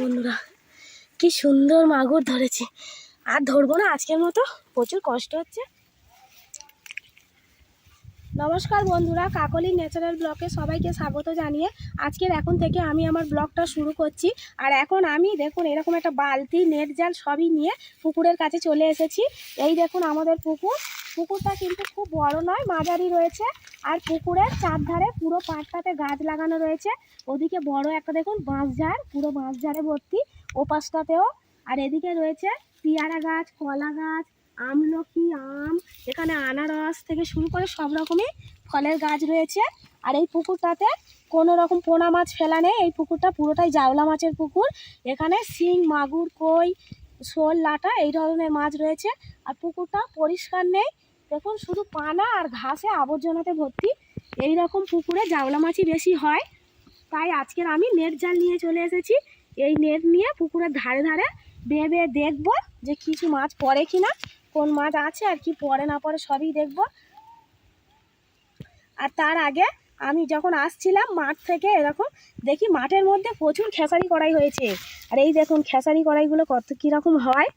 বন্ধুরা কি সুন্দর মাগুর ধরেছি। আর ধরবো না আজকের মতো প্রচুর কষ্ট হচ্ছে। নমস্কার বন্ধুরা, কাকলি ন্যাচারাল ব্লকে সবাইকে স্বাগত জানিয়ে আজকের এখন থেকে আমি আমার ব্লগটা শুরু করছি। আর এখন আমি দেখুন, এরকম একটা বালতি, নেট জাল সবই নিয়ে পুকুরের কাছে চলে এসেছি। এই দেখুন আমাদের পুকুর। পুকুরটা কিন্তু খুব বড় নয়, মাঝারি রয়েছে। আর পুকুরের চারধারে পুরো পাটটাতে গাছ লাগানো রয়েছে। ওদিকে বড় একটা দেখুন বাঁশঝাড় পুরো বাঁশঝাড়ে ভর্তি। ওপাশটাতেও আর এদিকে রয়েছে পেয়ারা গাছ, কলা গাছ আমলকি আম, এখানে আনারস থেকে শুরু করে সব রকমই ফলের গাছ রয়েছে। আর এই পুকুরটাতে কোনো রকম পোনা মাছ ফেলা নেই, এই পুকুরটা পুরোটাই জাওলা মাছের পুকুর। এখানে শিং, মাগুর, কই, শোল, লাটা এই ধরনের মাছ রয়েছে। আর পুকুরটা পরিষ্কার নেই। দেখুন, শুধু পানা আর ঘাসে আবর্জনাতে ভর্তি। এই রকম পুকুরে জাওলা মাছই বেশি হয়। তাই আজকের আমি নেট জাল নিয়ে চলে এসেছি। এই নেট নিয়ে পুকুরের ধারে ধারে বেয়ে বেয়ে দেখব যে কিছু মাছ পড়ে কিনা। কোন মাছ আছে আর কি, পরে না পরে সবই দেখব। আর তার আগে আমি যখন আসছিলাম মাঠ থেকে, এরকম দেখি মাঠের মধ্যে প্রচুর খেসারি কড়াই হয়েছে। আর এই দেখুন খেসারি কড়াইগুলো কত কীরকম হয়।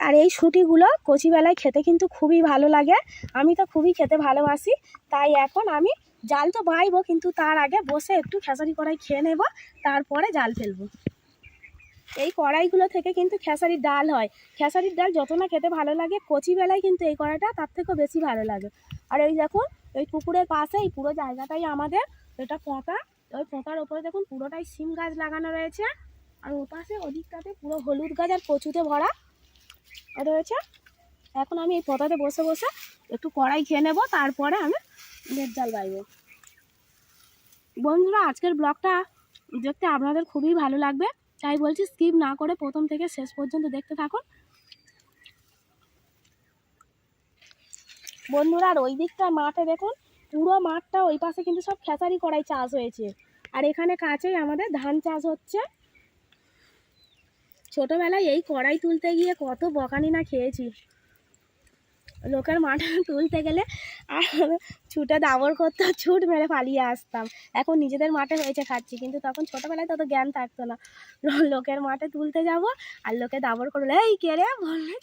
আর এই শুঁটিগুলো কচিবেলায় খেতে কিন্তু খুবই ভালো লাগে। আমি তো খুবই খেতে ভালোবাসি, তাই এখন আমি জাল তো বাইবো, কিন্তু তার আগে বসে একটু খেসারি কড়াই খেয়ে নেব, তারপরে জাল ফেলব। এই কড়াইগুলো থেকে কিন্তু খেসারির ডাল হয়। খেসারির ডাল যত না খেতে ভালো লাগে, কচি বেলায় কিন্তু এই কড়াইটা তার থেকেও বেশি ভালো লাগে। আর এই দেখুন ওই পুকুরের পাশে, এই পুরো জায়গাটাই আমাদের। এটা পোঁতা ওই পোঁতার ওপরে দেখুন পুরোটাই সিম গাছ লাগানো রয়েছে। আর ও পাশে ওদিকটাতে পুরো হলুদ গাছ আর কচুতে ভরা রয়েছে। এখন আমি এই পোঁতাতে বসে বসে একটু কড়াই খেয়ে নেব, তারপরে আমি নেট জাল বাইব বন্ধুরা, আজকের ব্লগটা দেখতে আপনাদের খুবই ভালো লাগবে। তাই বলছি স্কিপ না করে প্রথম থেকে শেষ পর্যন্ত দেখতে থাকুন। বন্ধুরা, আর ওই দিকটা মাঠে দেখুন, পুরো মাঠটা ওই পাশে কিন্তু সব খেসারি করাই চাষ হয়েছে। আর এখানে কাছেই আমাদের ধান চাষ হচ্ছে। ছোটবেলায় এই কড়াই তুলতে গিয়ে কত বকানি না খেয়েছি। লোকের মাঠে তুলতে গেলে আর ছুটে দাবর করতো, ছুট মেরে পালিয়ে আসতাম। এখন নিজেদের মাঠে হয়েছে খাচ্ছি, কিন্তু তখন ছোটোবেলায় তত জ্ঞান থাকতো না। লোকের মাঠে তুলতে যাব আর লোকে দাবর করলে, এই কে রে? বললে,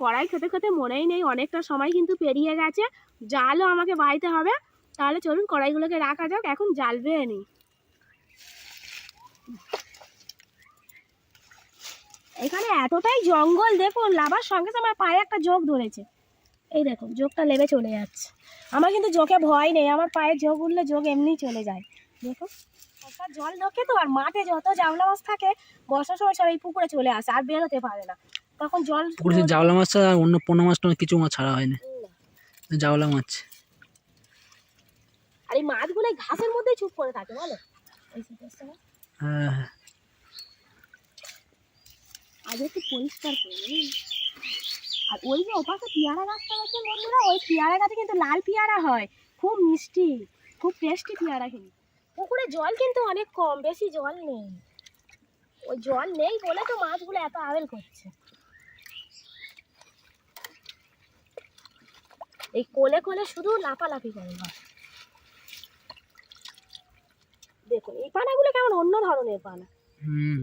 কড়াই খেতে খেতে মনেই নেই, অনেকটা সময় কিন্তু পেরিয়ে গেছে। জালও আমাকে বাইতে হবে, তাহলে চলুন কড়াইগুলোকে রাখা যাক, এখন জাল বেয়ে নিই। এখানে এতটাই জঙ্গল দেখুন লাভার সঙ্গে সঙ্গে আমার পায়ে একটা যোগ ধরেছে। এই দেখুন যোগটা লেবে চলে যাচ্ছে। আমার কিন্তু যোগে ভয় নেই আমার পায়ে যোগ উঠলে যোগ এমনিই চলে যায়। দেখুন বর্ষার জল ঢোকে তো আর মাঠে যত জাউলা মাছ থাকে বর্ষার সময় সব এই পুকুরে চলে আসে আর বেরোতে পারে না। তখন জল পুকুরে জাওলা মাছ ছাড়া আর অন্য পোনা মাছ কিছু মাছ ছাড়া হয়নি না। জাওলা মাছ। আর এই মাছগুলো ঘাসের মধ্যেই চুপ করে থাকে বলো? হ্যাঁ হ্যাঁ। আগে একটু পরিষ্কার করে আর ওই যে ওপাশে পেয়ারা গাছটা আছে বন্ধুরা, ওই পেয়ারা গাছে কিন্তু লাল পেয়ারা হয়। খুব মিষ্টি, খুব টেস্টি পেয়ারা কিন্তু। পুকুরে জল কিন্তু অনেক কম, বেশি জল নেই। ওই জল নেই বলে তো মাছগুলো এত আবেল করছে। এই কোলে কোলে শুধু লাফালাফি করে মাছ দেখুন, এই পানাগুলো কেমন অন্য ধরনের পানা। হুম।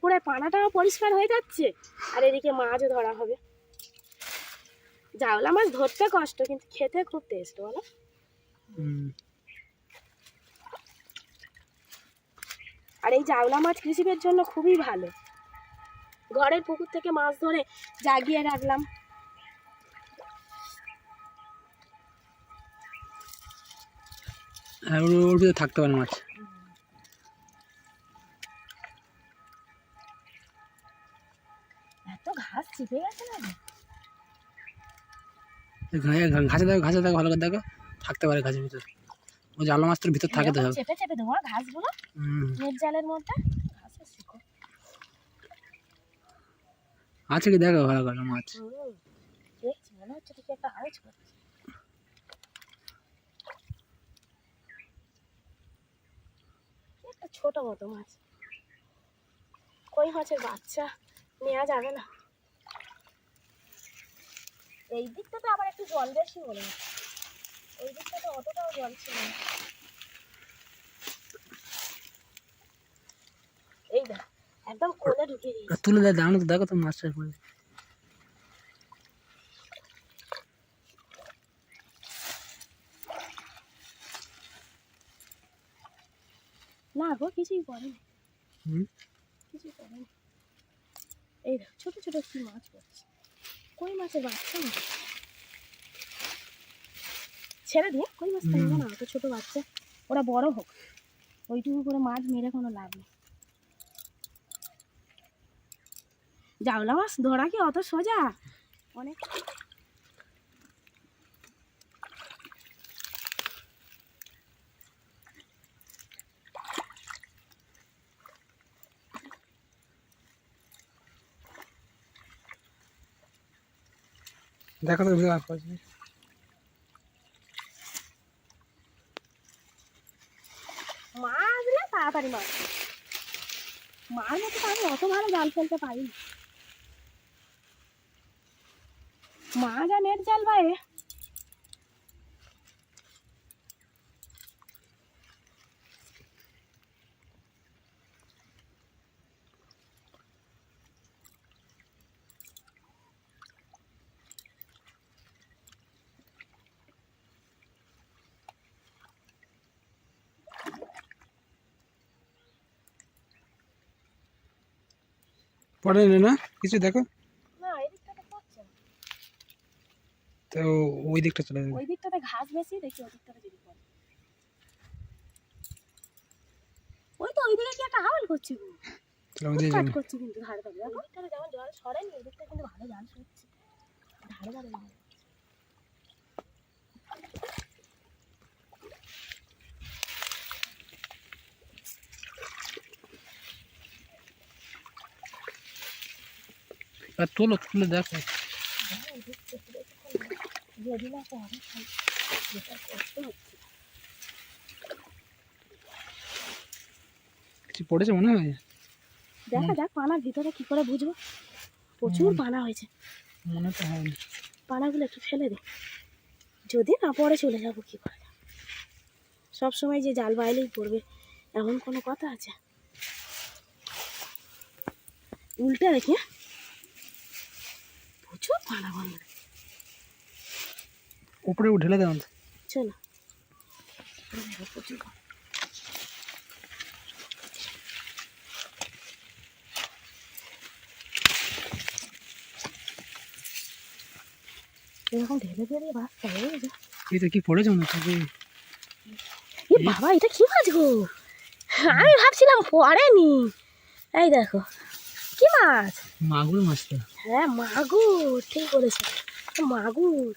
পুকুরের পানাটাও পরিষ্কার হয়ে যাচ্ছে। আর এদিকে মাছও ধরা হবে। জাওলা মাছ ধরতে কষ্ট কিন্তু খেতে খুব টেস্ট বলো? আর এই জাওলা মাছ কৃষিকের জন্য খুবই ভালো। ঘরের পুকুর থেকে মাছ ধরে জাগিয়ে রাখলাম। আর ওর ওর ভিতরে থাকতে পারে মাছ। চিপে গেছে না ঘা- ঘা- ঘাসে দেখো ঘাসে দেখো ভালো করে দেখো। থাকতে পারে ঘাসের ভিতরে। ওই জাওলা মাছ তোর ভিতর থাকে তো চেপে চেপে দেবো ঘাসগুলো নেট জালের মধ্যে আছে কি? দেখো ভালো করে মাছ। দেখছি মনে হচ্ছে ঠিক একটা আওয়াজ করছে। ছোট মতো মাছ। কই মাছের বাচ্চা? নেওয়া যাবে না। এই দিকটাতে আবার একটু জল বেশি হয় ওই দিকটাতে অতটাও জল ছিল না। এই দেখ একদম কোলে ঢুকে গিয়েছে তুলে দেয় দাঁড়ানো তো দেখো তো মাছটা পড়ে না গো কিছুই কিছুই এই ছোট ছোট কি মাছ পড়ছে। কই মাছের বাচ্চা না ছেড়ে দিয়ে কই মাছ থাকবে না অত ছোট বাচ্চা। ওরা বড় হোক। ওইটুকু করে মাছ মেরে কোনো লাভ নেই। জাউলা মাছ ধরা কি অত সোজা? অনেক দেখো তো ভিডিও করছে মাছ তাড়াতাড়ি মাছ মার মতো আমি অত ভালো জাল ফেলতে পারি না মা নেট জাল বাইরে পড়ে না কিছু দেখো। দিকটাতে তো ওই দিকটা চলে যাবে। ওই দিকটাতে ঘাস বেশি দেখি ওই দিকটাতে যদি পড়ে। ওই তো ওই দিকে কি একটা হাওয়াল করছে। তাহলে ওই দিকে করছে কিন্তু ধারে ধারে। দেখো ওইদিকটাতে যেমন জল সরেনি ওই দিকটা কিন্তু ভালো জল সরছে। ধারে ধারে আর তোলো তুলে দেখো। কিছু পড়েছে মনে হয়? দেখা যাক পানার ভিতরে কি করে বুঝব? প্রচুর পানা হয়েছে। মনে তো হয়নি। পানাগুলো একটু ফেলে দে। যদি না পড়ে চলে যাব কি করে? সব সময় যে জাল বাইলেই পড়বে এমন কোনো কথা আছে? উল্টে দেখি হ্যাঁ? প্রচুর পানা বন্ধ উপরে ঢেলে দেওয়া চলো। প্রচুর পানা। এরকম ঢেলে ঢেলে বাঁচতে হবে বুঝেছ? এই তো কি পড়েছে মনে হচ্ছে এ বাবা এটা কি মাছ গো? আমি ভাবছিলাম পড়েনি। এই দেখো। কি মাছ? মাগুর মাছ তো হ্যাঁ মাগুর ঠিক বলেছে। মাগুর।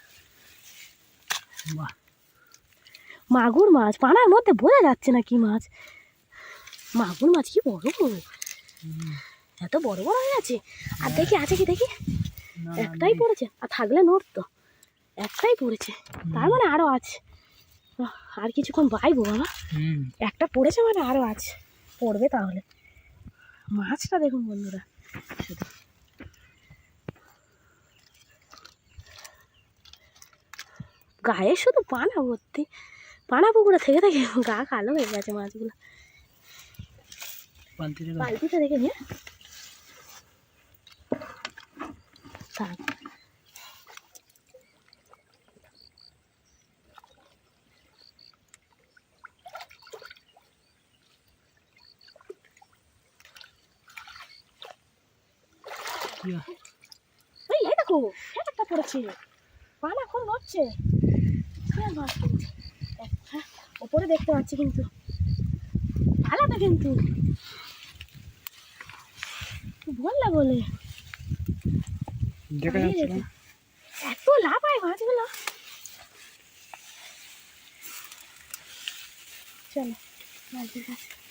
মাগুর মাছ পানার মধ্যে বোঝা যাচ্ছে না কি মাছ। মাগুর মাছ কি বড়? এত বড় বড় হয়ে আছে। আর দেখি আছে কি দেখি? একটাই পড়েছে। আর থাকলে নড়তো একটাই পড়েছে। তার মানে আরও আছে। আর কিছুক্ষণ বাইবো বাবা। হুম। একটা পড়েছে মানে আরও আছে। পড়বে তাহলে। মাছটা দেখুন বন্ধুরা। গায়ে শুধু পানা ভর্তি। পানা পুকুরে থেকে থেকে গা কালো হয়ে গেছে মাছগুলো। বালতিতে দেখে নিয়ে। থাক হয়? এই দেখো একটা পড়েছে। পানা এখন নড়ছে। মাছ একটা ওপরে দেখতে পাচ্ছি কিন্তু। আলাদা কিন্তু। বললা বলে? দেখা যাচ্ছে এত লাভ হয় মাছগুলো। চলো কাছে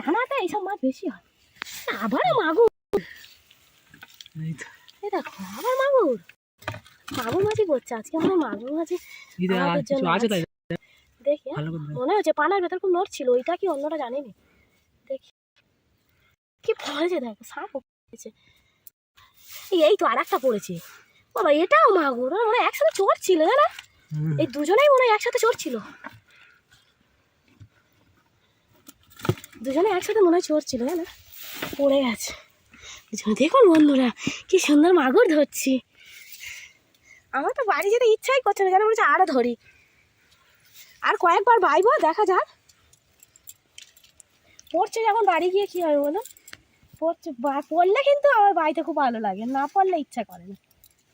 পানাতে এইসব মাছ বেশি হয়। আবারও মাগুর। এই দেখো আবার মাগুর। মাগুর মাছই করছে আজকে আমার মাগুর মাছই দেখি। মনে হচ্ছে পানার ভেতর খুব নড়ছিল ওইটা কি অন্যটা জানেনি। দেখি। কি পড়েছে দেখো সাপ পড়েছে। এই- তো আর একটা পড়েছে। বাবা এটাও মাগুর। ওরা একসাথে চোর ছিল জানো এই দুজনেই মনে হয় একসাথে চোর ছিল দুজনে একসাথে মনে হয় চোর ছিল, জানো? পড়ে গেছে। দুজনে, দেখুন বন্ধুরা, কি সুন্দর মাগুর ধরছি। আমার তো বাড়ি যেতে ইচ্ছাই করছে না, যেন বলছে আরও ধরি। আর কয়েকবার বাইবো, দেখা যাক। পড়ছে যখন, বাড়ি গিয়ে কী হবে বলো? পড়ছে পড়লে কিন্তু আমার বাড়িতে খুব ভালো লাগে, না পড়লে ইচ্ছা করে না।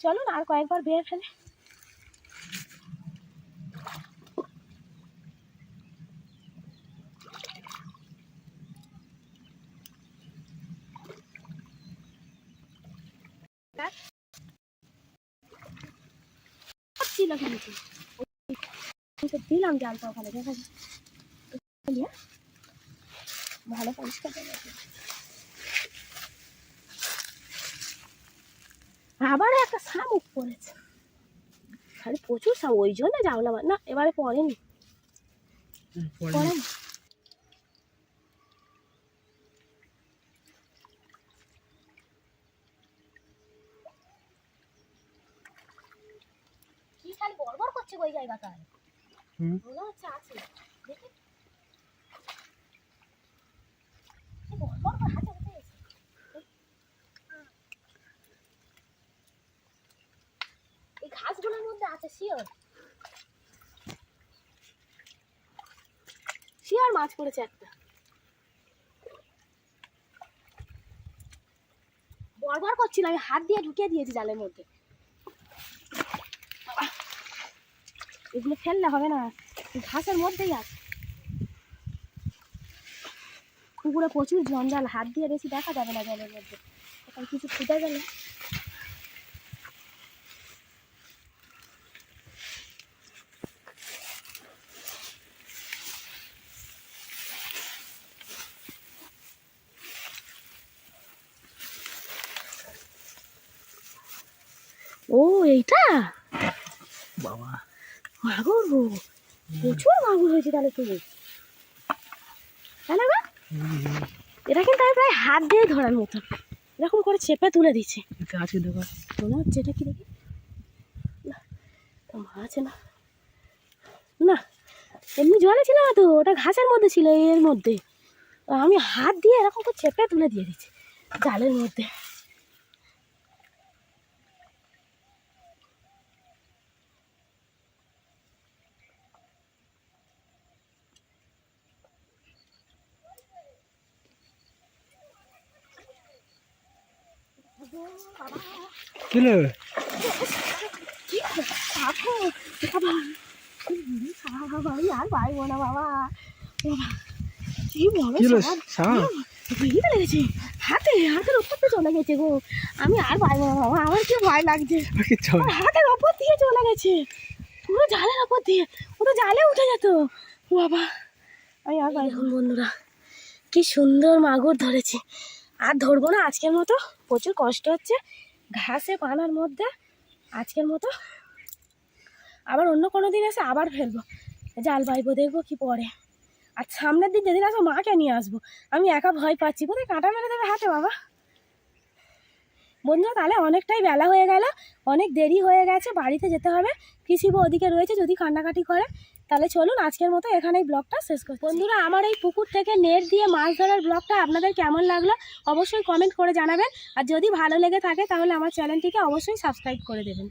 চলুন, আর কয়েকবার বেয়ে ফেলে। ছিল কিন্তু দিলাম জালটা ওখানে দেখা যায়? ভালো পরিষ্কার করে আবারও একটা শামুক পড়েছে। আরে প্রচুর শামুক ওই জন্য জানলাম না এবারে পড়েনি। পড়েনি কি খালি বড় জায়গাটায় মনে হচ্ছে আছে। দেখি। ঘাসগুলোর মধ্যে আছে শিওর। শিওর মাছ পড়েছে একটা। বরবর করছিল আমি হাত দিয়ে ঢুকিয়ে দিয়েছি জালের মধ্যে। এগুলো ফেললে হবে না। ঘাসের মধ্যেই আছে পুকুরে প্রচুর জঞ্জাল, হাত দিয়ে বেশি দেখা যাবে না জলের মধ্যে। এখন কিছু ফুটে গেলে ও এইটা বাবা মাগুর প্রচুর মাগুর হয়েছে তাহলে তো তাই না গো? এটা কিন্তু আমি প্রায় হাত দিয়ে ধরার মতো। এরকম করে চেপে তুলে দিচ্ছে। আছে দেখো মনে হচ্ছে এটা কি দেখি? না মাছ না। না এমনি জলে ছিল না তো ওটা ঘাসের মধ্যে ছিল এর মধ্যে। আমি হাত দিয়ে এরকম করে চেপে তুলে দিয়ে দিচ্ছি জালের মধ্যে কিলো কি সাপো বাবা বাবা আমি আর পারব না বাবা বাবা কি বড় কিলো সাপ সাপ ভিড়ে লেগেছে হাতে হাতের ওপর দিয়ে চলে? গেছে গো আমি আর পারব না। বাবা আমার কি ভয় লাগছে হাতের ওপর দিয়ে চলে গেছে পুরো জালের ওপর দিয়ে ও তো জালে উঠে যেত ও বাবা আমি আর পারব বন্ধুরা কি সুন্দর মাগুর ধরেছি। আর ধরবো না, আজকের মতো। প্রচুর কষ্ট হচ্ছে। ঘাসে পানার মধ্যে আজকের মতো। আবার অন্য কোনো দিন এসে আবার ফেলব। জাল বাইবো দেখব কি পরে আর সামনের দিন যেদিন আসব, মাকে নিয়ে আসব। আমি একা ভয় পাচ্ছি। কোথায় কাঁটা মেরে দেবে হাতে, বাবা? বন্ধুরা, তাহলে অনেকটাই বেলা হয়ে গেল। অনেক দেরি হয়ে গেছে। বাড়িতে যেতে হবে। পিসিবো ওদিকে রয়েছে, যদি কান্নাকাটি করে। তাহলে চলুন আজকের মতো এখানেই ব্লগটা শেষ করছি। বন্ধুরা, আমার এই পুকুর থেকে নেট দিয়ে মাছ ধরার ব্লগটা আপনাদের কেমন লাগল অবশ্যই কমেন্ট করে জানাবেন। আর যদি ভালো লেগে থাকে তাহলে আমার চ্যানেলটিকে অবশ্যই সাবস্ক্রাইব করে দেবেন।